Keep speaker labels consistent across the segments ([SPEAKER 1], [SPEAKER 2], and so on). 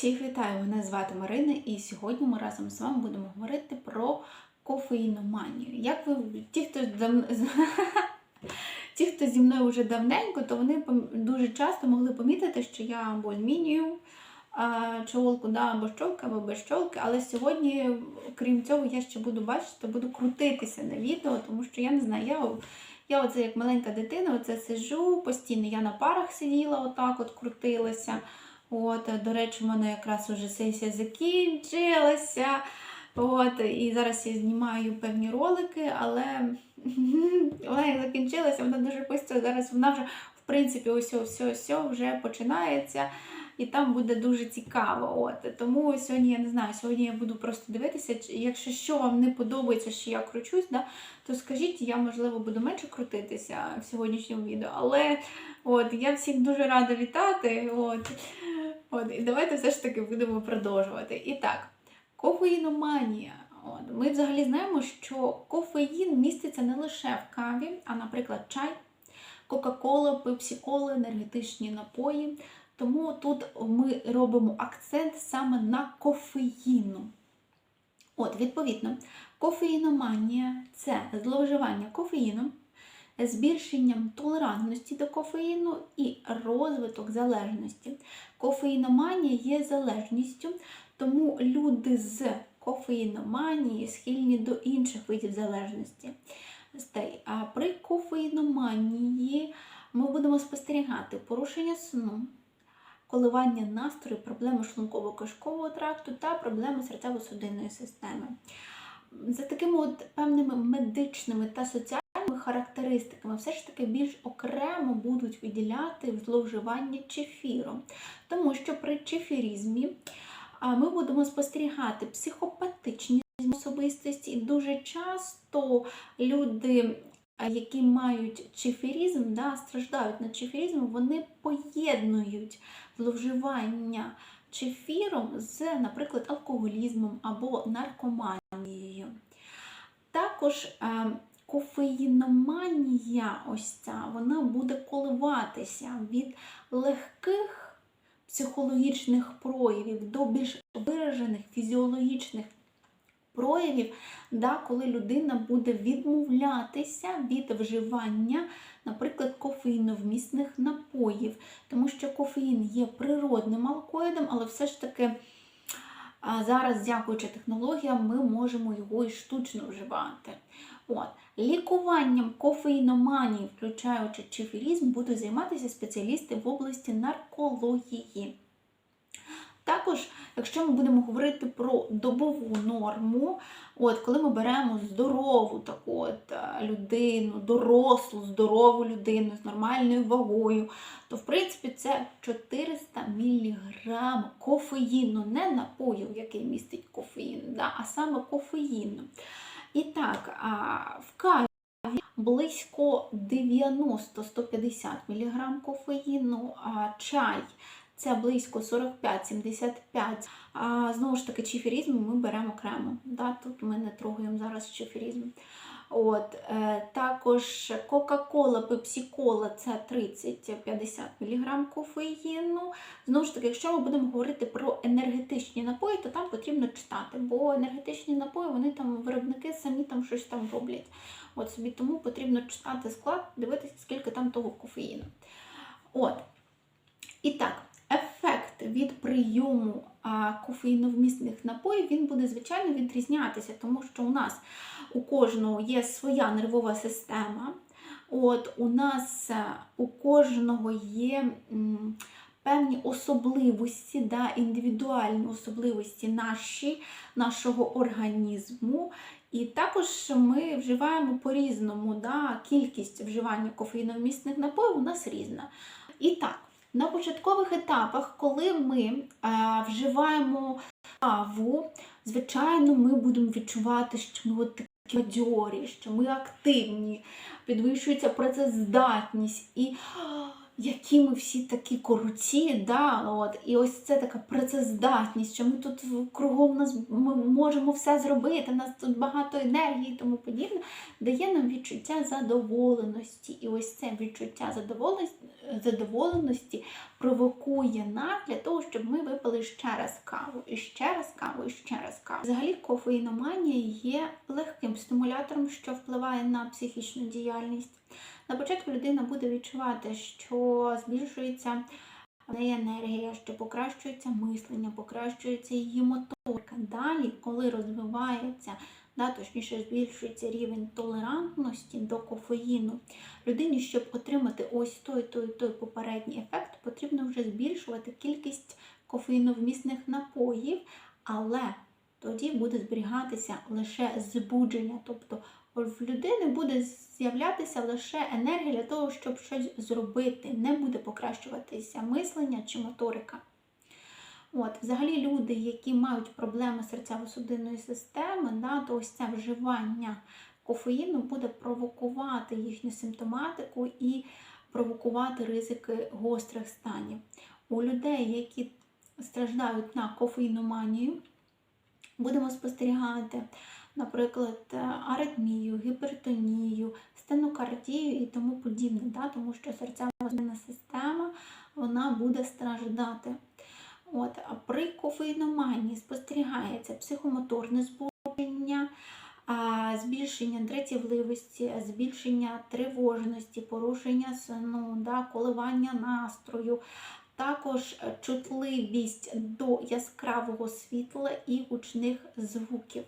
[SPEAKER 1] Всіх вітаю! Мене звати Марина, і сьогодні ми разом з вами будемо говорити про кофеїноманію. Як ви ті, хто дав... ті, хто зі мною вже давненько, то вони дуже часто могли помітити, що я або змінюю чолку, да, або щолки, або без щолки. Але сьогодні, крім цього, я ще буду бачити, буду крутитися на відео, тому що я не знаю, я. Я оце як маленька дитина, оце сиджу постійно. Я на парах сиділа, отак от крутилася. От, е, до речі, в мене якраз вже сесія закінчилася. От, і зараз я знімаю певні ролики, але вона як закінчилася, вона дуже швидко. Зараз вона вже, в принципі, ось ось ось вже починається. І там буде дуже цікаво. От. Тому сьогодні я не знаю, сьогодні я буду просто дивитися. Якщо що вам не подобається, що я кручусь, да, то скажіть, я можливо буду менше крутитися в сьогоднішньому відео. Але от, я всіх дуже рада вітати. От. От, і давайте все ж таки будемо продовжувати. І так, кофеїноманія. От, ми взагалі знаємо, що кофеїн міститься не лише в каві, а, наприклад, чай, Кока-кола, пепсі-кола, енергетичні напої. Тому тут ми робимо акцент саме на кофеїну. От, відповідно, кофеїноманія це зловживання кофеїном, збільшенням толерантності до кофеїну і розвиток залежності. Кофеїноманія є залежністю, тому люди з кофеїноманії схильні до інших видів залежності. А при кофеїноманії ми будемо спостерігати порушення сну, коливання настрою, проблеми шлунково-кишкового тракту та проблеми серцево-судинної системи. За такими от певними медичними та соціальними характеристиками, все ж таки більш окремо будуть виділяти зловживання чефіром. Тому що при чефірізмі ми будемо спостерігати психопатичні особистості, і дуже часто люди, які мають чефірізм, да, страждають на чефірізм, вони поєднують зловживання чефіром з, наприклад, алкоголізмом або наркоманією. Також е, кофеїноманія, ось ця, вона буде коливатися від легких психологічних проявів до більш виражених фізіологічних проявів, да, коли людина буде відмовлятися від вживання, наприклад, кофеїновмісних напоїв, тому що кофеїн є природним алкоїдом, але все ж таки а зараз, дякуючи технологіям, ми можемо його і штучно вживати. От. Лікуванням кофеїноманії, включаючи чифілізм, будуть займатися спеціалісти в області наркології. Також, якщо ми будемо говорити про добову норму, от коли ми беремо здорову таку от е, людину, дорослу, здорову людину з нормальною вагою, то в принципі це 400 мг кофеїну, не напою, який містить кофеїн, да, а саме кофеїну. І так, в каві близько 90-150 мг кофеїну, а чай це близько 45-75. А знову ж таки, чиферізм ми беремо окремо. Да? Тут ми не трогаємо зараз чиферізм. От, е, також Кока-Кола, Пепсі-Кола це 30-50 мг кофеїну. Знову ж таки, якщо ми будемо говорити про енергетичні напої, то там потрібно читати, бо енергетичні напої, вони там виробники самі там щось там роблять. От собі тому потрібно читати склад, дивитися, скільки там того кофеїну. От. І так, ефект від прийому кофеїновмісних напоїв він буде, звичайно, відрізнятися, тому що у нас у кожного є своя нервова система. От У нас е, у кожного є певні особливості, да, індивідуальні особливості наші, нашого організму. І також ми вживаємо по-різному. Да, Кількість вживання кофеїновмісних напоїв у нас різна. І так, на початкових етапах, коли ми е, вживаємо каву, звичайно, ми будемо відчувати, що ми от такі бадьорі, що ми активні, підвищується працездатність і які ми всі такі круті, да, от, і ось це така працездатність, що ми тут кругом нас ми можемо все зробити, у нас тут багато енергії і тому подібне, дає нам відчуття задоволеності. І ось це відчуття задоволеності провокує нас для того, щоб ми випили ще раз каву, і ще раз каву, і ще раз каву. Взагалі, кофеїноманія є легким стимулятором, що впливає на психічну діяльність. На початку людина буде відчувати, що збільшується в неї енергія, що покращується мислення, покращується її моторика. Далі, коли розвивається, да, точніше збільшується рівень толерантності до кофеїну, людині, щоб отримати ось той той той попередній ефект, потрібно вже збільшувати кількість кофеїновмісних напоїв, але тоді буде зберігатися лише збудження, тобто в людини буде з'являтися лише енергія для того, щоб щось зробити, не буде покращуватися мислення чи моторика. От, Взагалі люди, які мають проблеми серцево-судинної системи, да, то ось це вживання кофеїну буде провокувати їхню симптоматику і провокувати ризики гострих станів. У людей, які страждають на кофеїноманію, будемо спостерігати наприклад, е, аритмію, гіпертонію, стенокардію і тому подібне, да? тому що серцева система вона буде страждати. От, При кофеїноманії спостерігається психомоторне збудження, збільшення дратівливості, збільшення тривожності, порушення сну, да, коливання настрою. Також чутливість до яскравого світла і гучних звуків.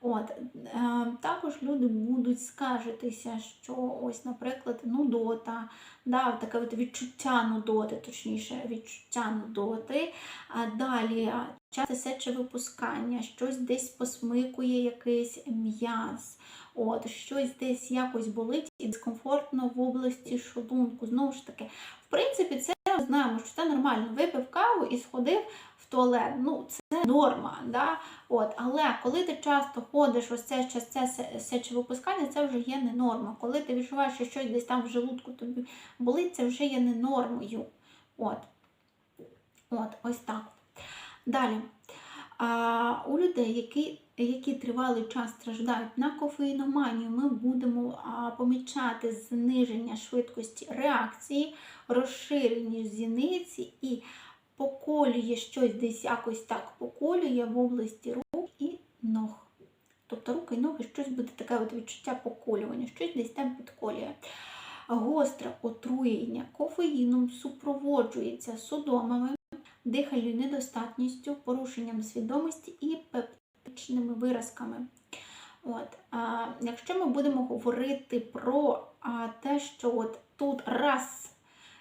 [SPEAKER 1] От, е, Також люди будуть скаржитися, що ось, наприклад, нудота, да, таке от відчуття нудоти, точніше, відчуття нудоти. А далі часте сечовипускання, щось десь посмикує якийсь м'яз, от, щось десь якось болить і дискомфортно в області шлунку. Знову ж таки, в принципі, це знаємо, що це нормально. Випив каву і сходив туалет. Ну, це норма. Да? От, Але коли ти часто ходиш, ось це це сечовипускання, це вже є не норма. Коли ти відчуваєш, що щось десь там в желудку тобі болить, це вже є не нормою. От, От, Ось так. Далі. А, У людей, які які тривалий час страждають на кофеїноманію, ми будемо а, помічати зниження швидкості реакції, розширення зіниці і поколює щось десь якось так поколює в області рук і ног. Тобто руки і ноги щось буде таке от відчуття поколювання, щось десь там підколює. Гостре отруєння кофеїном супроводжується судомами, дихальною недостатністю, порушенням свідомості і пептичними виразками. От, а, Якщо ми будемо говорити про а, те, що от тут раз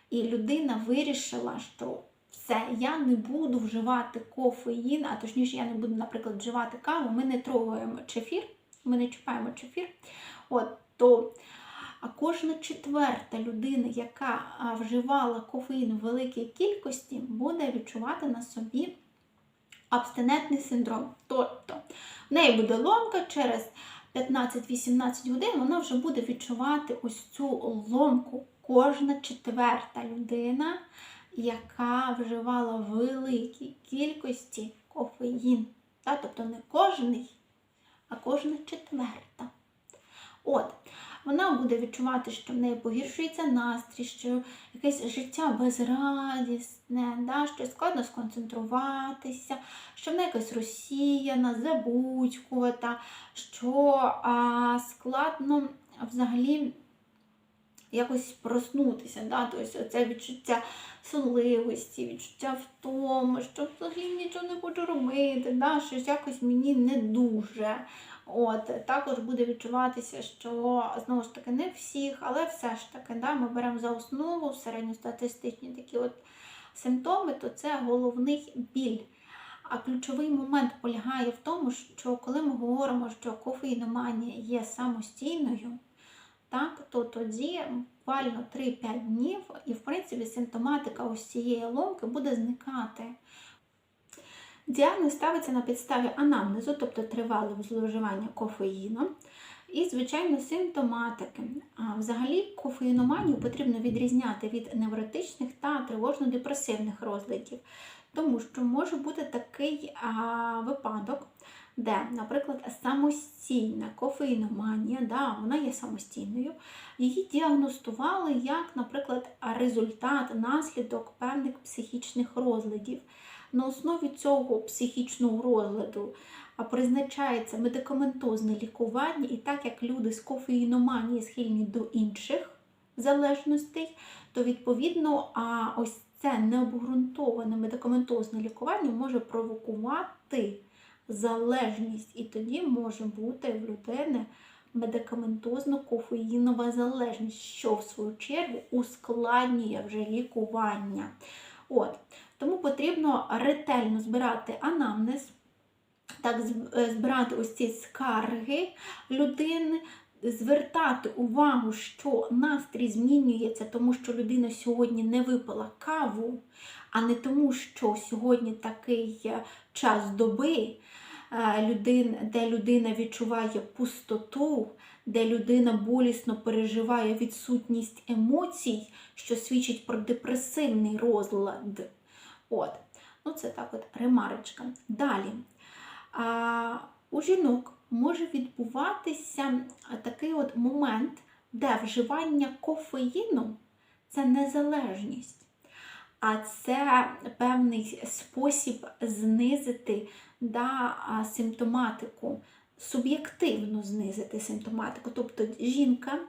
[SPEAKER 1] і людина вирішила, що все, я не буду вживати кофеїн, а точніше, я не буду, наприклад, вживати каву, ми не трогаємо чефір, ми не чіпаємо чефір. От, то а кожна четверта людина, яка вживала кофеїн у великій кількості, буде відчувати на собі абстинентний синдром. Тобто в неї буде ломка через 15-18 годин, вона вже буде відчувати ось цю ломку. Кожна четверта людина яка вживала в великій кількості кофеїн. Так? Тобто не кожний, а кожна четверта. От, Вона буде відчувати, що в неї погіршується настрій, що якесь життя безрадісне, да? що складно сконцентруватися, що вона якась розсіяна, забудькувата, що а, складно взагалі якось проснутися. Да? Тобто це відчуття сонливості, відчуття втоми, що взагалі нічого не хочу робити, да? щось якось мені не дуже. От, Також буде відчуватися, що знову ж таки не всіх, але все ж таки да, ми беремо за основу середньостатистичні такі от симптоми, то це головний біль. А ключовий момент полягає в тому, що коли ми говоримо, що кофеїноманія є самостійною, так, то тоді буквально 3-5 днів, і, в принципі, симптоматика ось цієї ломки буде зникати. Діагноз ставиться на підставі анамнезу, тобто тривалого зловживання кофеїну. І, звичайно, симптоматики. А взагалі кофеїноманію потрібно відрізняти від невротичних та тривожно-депресивних розладів, тому що може бути такий а, випадок, де, наприклад, самостійна кофеїноманія, да, вона є самостійною, її діагностували як, наприклад, результат, наслідок певних психічних розладів. На основі цього психічного розладу призначається медикаментозне лікування, і так як люди з кофеїноманії схильні до інших залежностей, то відповідно а ось це необґрунтоване медикаментозне лікування може провокувати залежність, і тоді може бути в людини медикаментозно-кофеїнова залежність, що в свою чергу ускладнює вже лікування. От. Тому потрібно ретельно збирати анамнез, так, збирати ось ці скарги людини, звертати увагу, що настрій змінюється, тому що людина сьогодні не випила каву, а не тому, що сьогодні такий е, час доби, е, де людина відчуває пустоту, де людина болісно переживає відсутність емоцій, що свідчить про депресивний розлад. От. Ну, це так от ремарочка. Далі. А, у жінок може відбуватися такий от момент, де вживання кофеїну це незалежність, а це певний спосіб знизити да, симптоматику, суб'єктивно знизити симптоматику. Тобто жінка,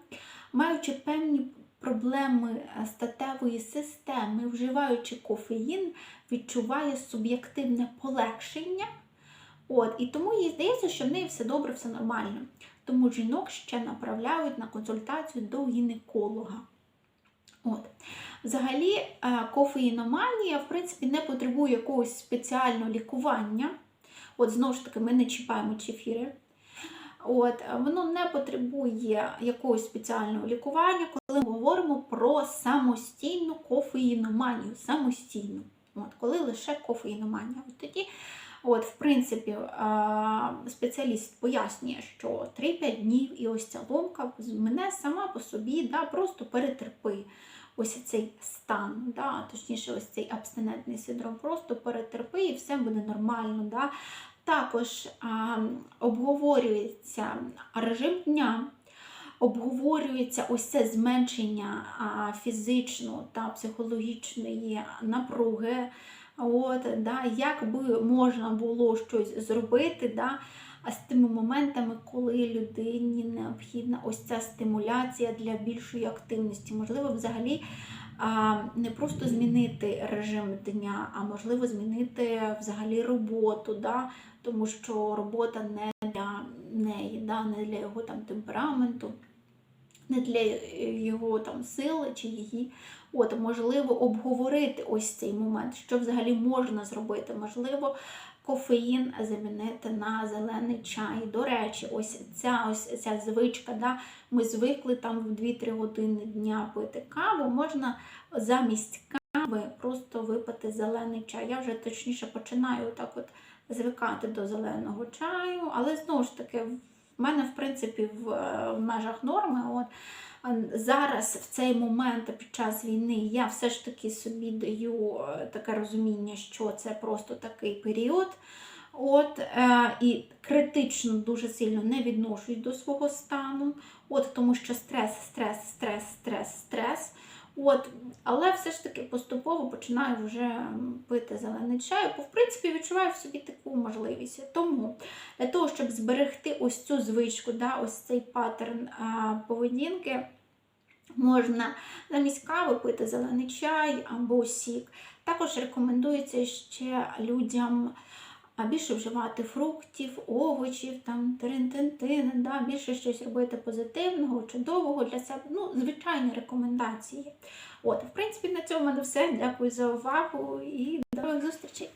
[SPEAKER 1] маючи певні проблеми статевої системи, вживаючи кофеїн, відчуває суб'єктивне полегшення. От, і тому їй здається, що в неї все добре, все нормально. Тому жінок ще направляють на консультацію до гінеколога. От. Взагалі, е, кофеїноманія, в принципі, не потребує якогось спеціального лікування. От, знову ж таки, ми не чіпаємо чефіри. От, воно не потребує якогось спеціального лікування, коли ми говоримо про самостійну кофеїноманію. Самостійну. От, коли лише кофеїноманія. От тоді От, в принципі, спеціаліст пояснює, що 3-5 днів і ось ця ломка мене сама по собі, да, просто перетерпи ось цей стан, да, точніше, ось цей абстинентний синдром, просто перетерпи і все буде нормально. Да. Також а, обговорюється режим дня. Обговорюється ось це зменшення а, фізичної та психологічної напруги, От, да, Як би можна було щось зробити да, з тими моментами, коли людині необхідна ось ця стимуляція для більшої активності. Можливо, взагалі а, не просто змінити режим дня, а можливо змінити взагалі роботу, да, тому що робота не для неї, да, не для його там темпераменту. Не для його там сили чи її От, можливо, обговорити ось цей момент, що взагалі можна зробити. Можливо, кофеїн замінити на зелений чай. До речі, ось ця ось ця звичка. да, Ми звикли там в 2-3 години дня пити каву, можна замість кави просто випити зелений чай. Я вже точніше починаю так от звикати до зеленого чаю, але знову ж таки, в мене, в принципі, в, в межах норми. От, Зараз, в цей момент під час війни, я все ж таки собі даю е, таке розуміння, що це просто такий період. От, е, І критично дуже сильно не відношусь до свого стану, От, тому що стрес, стрес, стрес, стрес, стрес. От, Але все ж таки поступово починаю вже пити зелений чай, бо в принципі відчуваю в собі таку можливість. Тому для того, щоб зберегти ось цю звичку, да, ось цей паттерн а, поведінки, можна замість кави пити зелений чай або сік. Також рекомендується ще людям більше вживати фруктів, овочів, там, тирин да, більше щось робити позитивного, чудового для себе. Ну, звичайні рекомендації. От, в принципі, на цьому мене все. Дякую за увагу і до нових зустрічей!